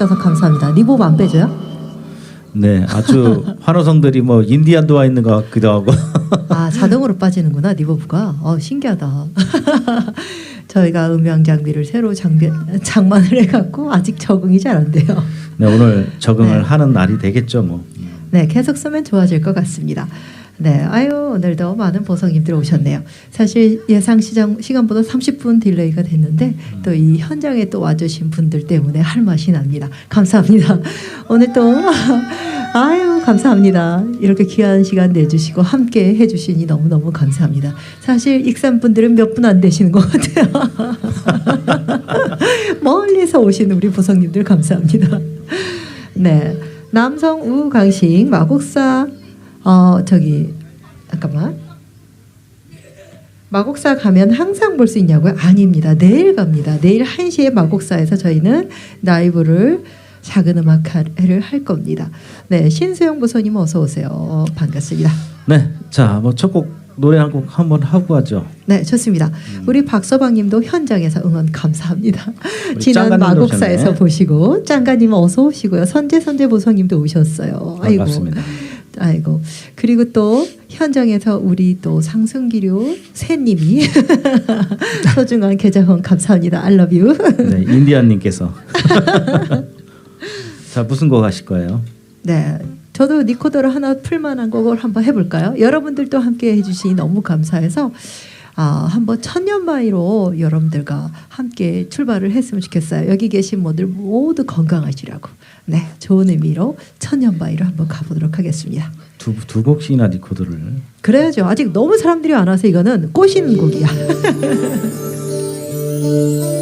주셔서 감사합니다. 리보브 안 빼줘요? 네, 아주 환호성들이 뭐 인디안도 와 있는 것 같기도 하고. 아 자동으로 빠지는구나 리버브가. 어 신기하다. 저희가 음향 장비를 새로 장비 장만을 해갖고 아직 적응이 잘 안 돼요. 네, 오늘 적응을 네. 하는 날이 되겠죠, 뭐. 네, 계속 쓰면 좋아질 것 같습니다. 네, 아유 오늘도 많은 보성님들 오셨네요. 사실 예상 시장 시간보다 30분 딜레이가 됐는데 또 이 현장에 또 와주신 분들 때문에 할 맛이 납니다. 감사합니다. 오늘 또 아유 감사합니다. 이렇게 귀한 시간 내주시고 함께 해주시니 너무 너무 감사합니다. 사실 익산 분들은 몇 분 안 되시는 것 같아요. 멀리서 오신 우리 보성님들 감사합니다. 네. 남성 우강식 마곡사 어 저기 잠깐만 마곡사 가면 항상 볼 수 있냐고요? 아닙니다. 내일 갑니다. 내일 1시에 마곡사에서 저희는 라이브를 작은 음악회를 할 겁니다. 네, 신수영 부소님 어서 오세요. 반갑습니다. 네, 자, 뭐 첫 곡 노래 한 곡 한번 하고 하죠. 네, 좋습니다. 우리 박서방님도 현장에서 응원 감사합니다. 지난 마곡사에서 오셨네. 보시고 짱가님 어서 오시고요. 선재 선재 보성님도 오셨어요. 아이고, 반갑습니다. 아이고. 그리고 또 현장에서 우리 또 상승기류 새님이 소중한 계좌원 감사합니다. I love you. 네, 인디안님께서. 자, 무슨 곡 하실 거예요? 네. 저도 니코더를 하나 풀만한 곡을 한번 해볼까요? 여러분들도 함께 해주시니 너무 감사해서 아, 한번 천년 마이로 여러분들과 함께 출발을 했으면 좋겠어요. 여기 계신 분들 모두 건강하시라고. 네, 좋은 의미로 천년 마이로 한번 가보도록 하겠습니다. 두, 두 곡씩이나 리코더를. 그래야죠. 아직 너무 사람들이 안 와서 이거는 꼬시는 곡이야.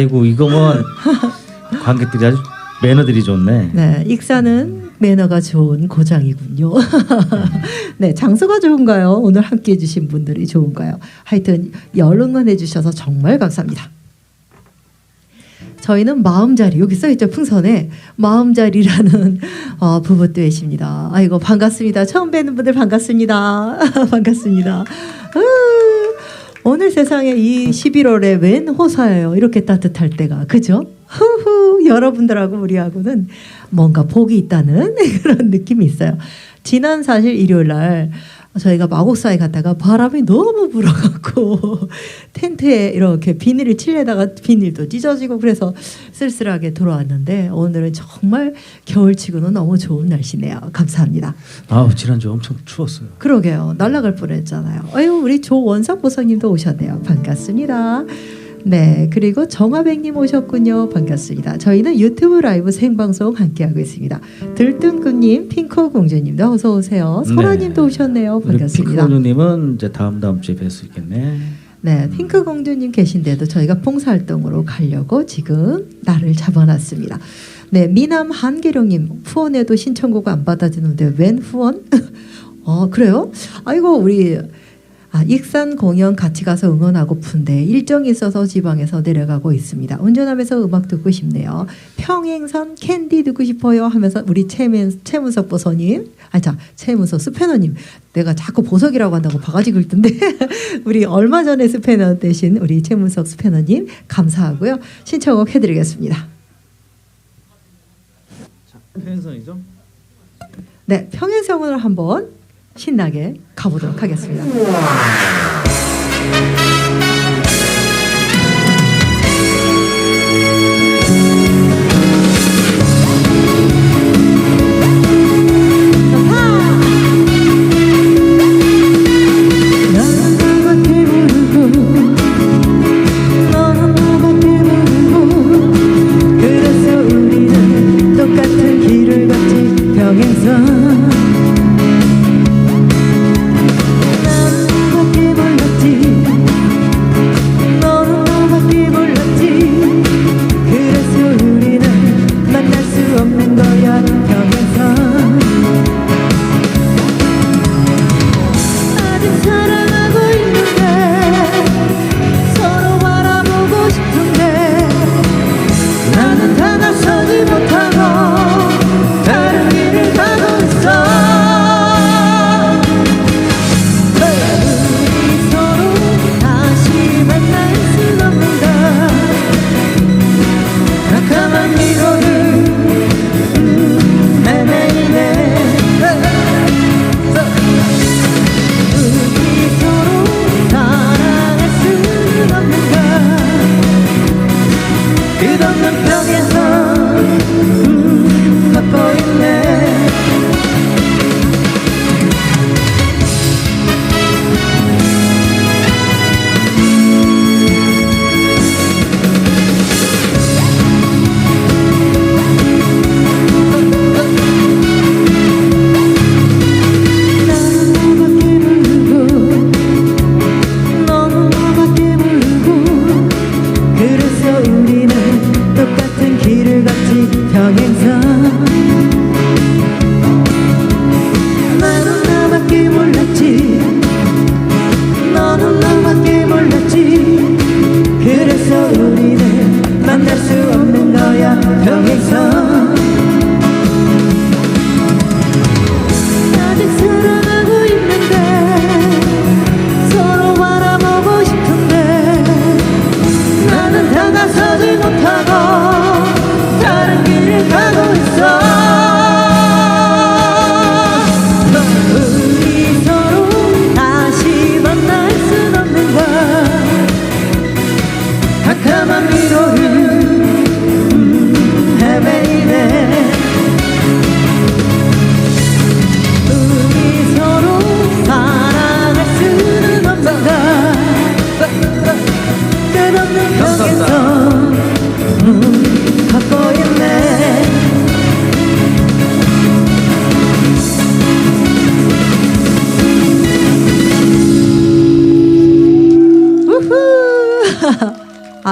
아이고 이거 뭐 관객들이 아주 매너들이 좋네. 네, 익사는 매너가 좋은 고장이군요. 네, 장소가 좋은가요? 오늘 함께 해주신 분들이 좋은가요? 하여튼 열 응원해 주셔서 정말 감사합니다. 저희는 마음자리 여기 써있죠 풍선에 마음자리라는 어, 부부 듀엣입니다. 아이고 반갑습니다. 처음 뵙는 분들 반갑습니다. 반갑습니다. 으, 오늘 세상에 이 11월에 웬 호사예요. 이렇게 따뜻할 때가 그죠? 후후 여러분들하고 우리하고는 뭔가 복이 있다는 그런 느낌이 있어요. 지난 사실 일요일 날 저희가 마곡사에 갔다가 바람이 너무 불어갖고 텐트에 이렇게 비닐을 칠려다가 비닐도 찢어지고 그래서 쓸쓸하게 돌아왔는데 오늘은 정말 겨울치고는 너무 좋은 날씨네요. 감사합니다. 아우 지난주 엄청 추웠어요. 그러게요. 날아갈 뻔했잖아요. 아유 우리 조원석 보성님도 오셨네요. 반갑습니다. 네 그리고 정화백님 오셨군요. 반갑습니다. 저희는 유튜브 라이브 생방송 함께하고 있습니다. 들뜬금님, 핑크공주님도 어서 오세요. 네. 소라님도 오셨네요. 반갑습니다. 피크님은 이제 다음 다음 주에 뵐 수 있겠네. 네, 핑크 공주님 계신데도 저희가 봉사활동으로 가려고 지금 날을 잡아놨습니다. 네, 미남 한계령님 후원에도 신청곡 안 받아주는데 웬 후원? 어 그래요? 아이고 우리 아, 익산 공연 같이 가서 응원하고픈데 일정이 있어서 지방에서 내려가고 있습니다. 운전하면서 음악 듣고 싶네요. 평행선 캔디 듣고 싶어요 하면서 우리 최민, 최문석 보서님, 아자 최문석 스패너님, 내가 자꾸 보석이라고 한다고 바가지 긁던데 우리 얼마 전에 스패너 되신 우리 최문석 스패너님 감사하고요. 신청곡 해드리겠습니다. 팬성이죠? 네, 평행선으로 한번 신나게 가보도록 하겠습니다.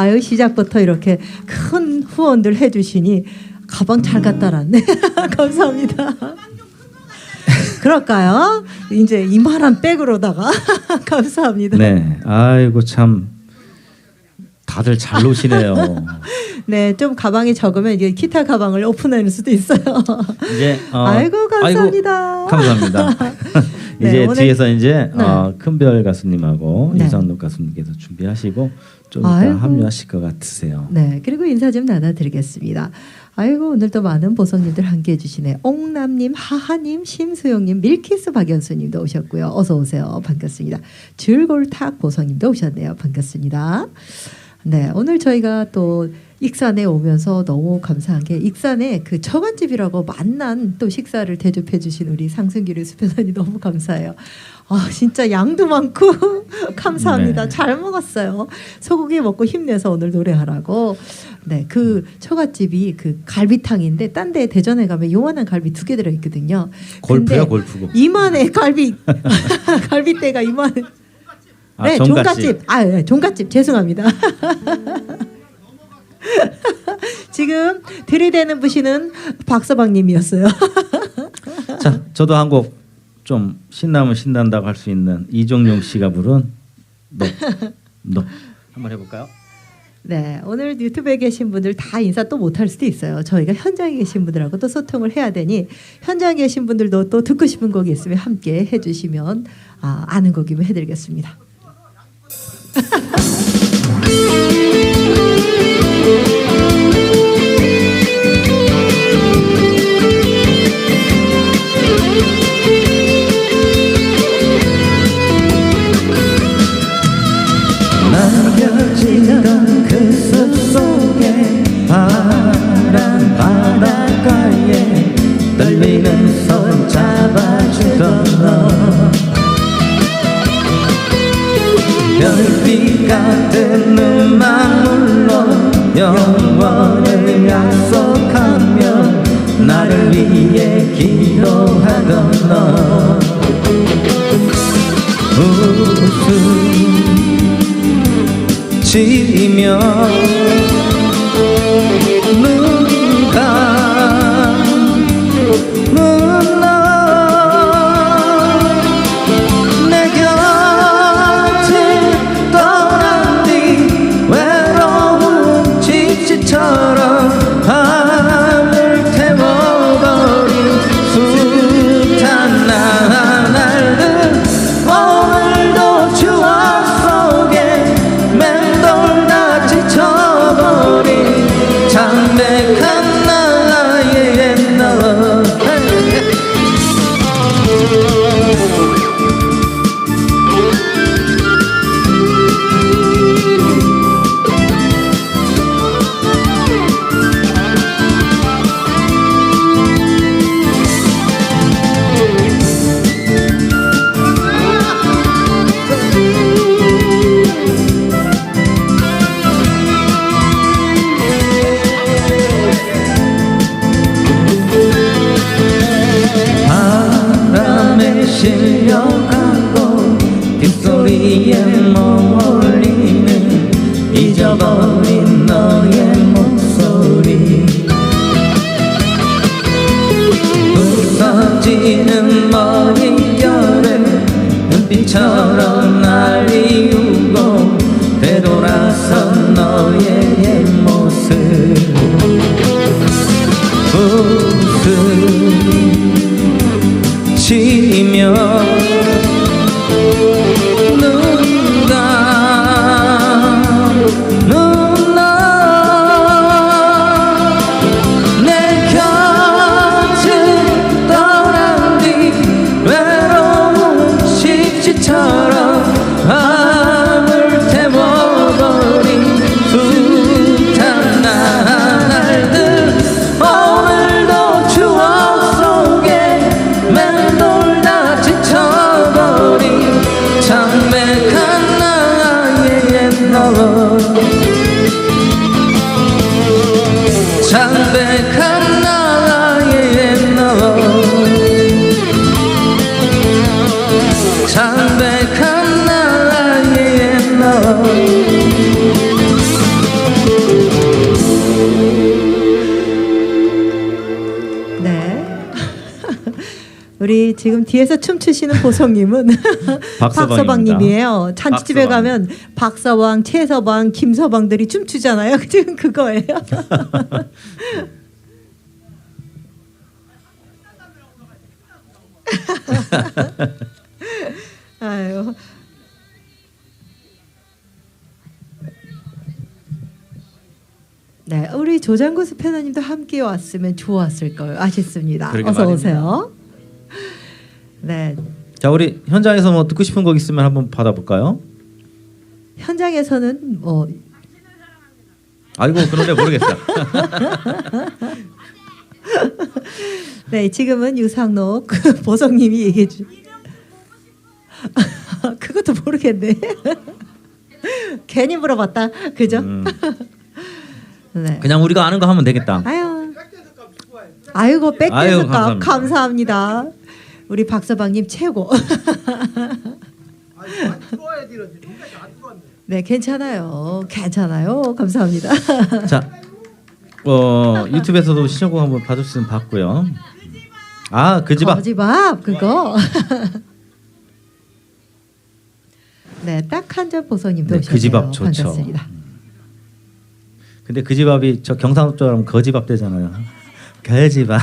아유 시작부터 이렇게 큰 후원들 해주시니 가방 잘 갖다 놨네. 감사합니다. 그럴까요? 이제 이만한 백으로다가 감사합니다. 네. 아이고 참 다들 잘 노시네요. 네, 좀 가방이 적으면 이게 기타 가방을 오픈할 수도 있어요. 이제 어, 아이고 감사합니다. 아이고, 감사합니다. 네, 이제 오늘- 뒤에서 이제 네. 어, 큰별 가수님하고 네. 이상록 가수님께서 준비하시고 좀 이따 아이고. 합류하실 것 같으세요. 네, 그리고 인사 좀 나눠드리겠습니다. 아이고 오늘도 많은 보성님들 함께해 주시네. 옥남님, 하하님, 심수영님, 밀키스 박연수님도 오셨고요. 어서 오세요. 반갑습니다. 줄골탁 보성님도 오셨네요. 반갑습니다. 네, 오늘 저희가 또 익산에 오면서 너무 감사한 게 익산에 그 처갓집이라고 만난 또 식사를 대접해 주신 우리 상승기를 수표사님 너무 감사해요. 아 진짜 양도 많고 감사합니다. 네. 잘 먹었어요. 소고기 먹고 힘내서 오늘 노래하라고. 네, 그 처갓집이 그 갈비탕인데 딴 데 대전에 가면 요만한 갈비 두 개 들어 있거든요. 골프야 근데 골프고. 이만해 갈비 갈비대가 이만. 아, 네, 종갓집. 종갓집. 아, 네, 종갓집 죄송합니다. 지금 들이대는 부시는 박서방님이었어요. 자, 저도 한 곡 좀 신나면 신난다고 할 수 있는 이종용 씨가 부른 너, 너 한번 해볼까요? 네, 오늘 유튜브에 계신 분들 다 인사 또 못할 수도 있어요. 저희가 현장에 계신 분들하고 또 소통을 해야 되니 현장에 계신 분들도 또 듣고 싶은 곡이 있으면 함께 해주시면 아, 아는 곡이면 해드리겠습니다. 별빛 같은 눈망울로 영원을 약속하며 나를 위해 기도하던 너. 웃음 지며 눈감 빗소리 춤추시는 보성님은. 박서방님이에요. 잔치집에 박서방. 가면 박서방, 최서방, 김서방들이 춤추잖아요. 지금 그거예요. 아유. 네, 우리 조장구 스패너님도 함께 왔으면 좋았을 걸 아쉽습니다. 어서 말입니다. 오세요. 네, 자 우리 현장에서 뭐 듣고 싶은 곡 있으면 한번 받아볼까요? 현장에서는 뭐 아이고 그런데 모르겠어요. 네, 지금은 유상록 그 보성님이 얘기해 주. 그것도 모르겠네. 괜히 물어봤다. 그죠? 음, 네. 그냥 우리가 아는 거 하면 되겠다. 아유. 아이고 아유, 백대스값 감사합니다. 감사합니다. 우리 박서방님 최고. 네, 괜찮아요. 괜찮아요. 감사합니다. 자, 어, 유튜브에서도 시청곡 한번 봐줬으면 봤고요. 아, 그 집 앞. 거지밥 그거. 네, 딱 한 점 보성님도 네, 오셨네요. 그집 앞 좋죠. 반갑습니다. 근데 그 집 앞이 저 경상도처럼 하면 거집 앞 되잖아요. 거집 앞.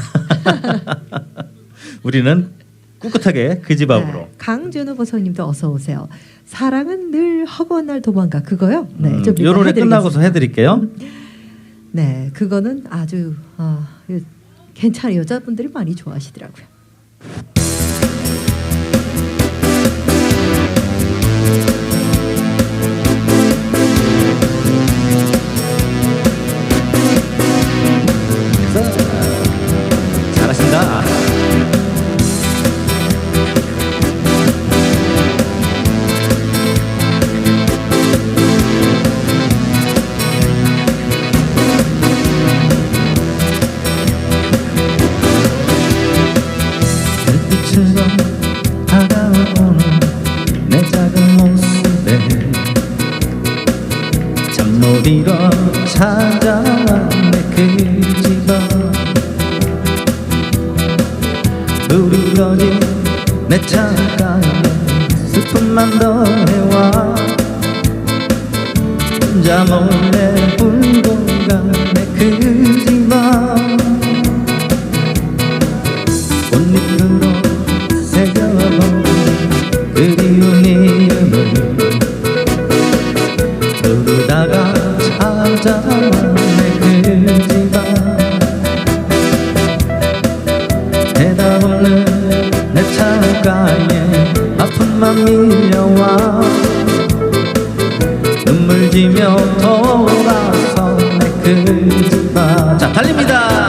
우리는 꿋꿋하게 그 집 앞으로. 네, 강준호 보성님도 어서 오세요. 사랑은 늘 허구한 날 도망가 그거요. 네, 음, 좀 이따 요 노래 해드리겠습니다. 끝나고서 해드릴게요. 네, 그거는 아주 어, 괜찮은 여자분들이 많이 좋아하시더라고요. 찾아왔네 그 집안. 우리 거지 내 창가에 슬픔만 더해와. 혼자 몰래 자 달립니다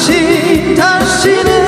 다시 다시는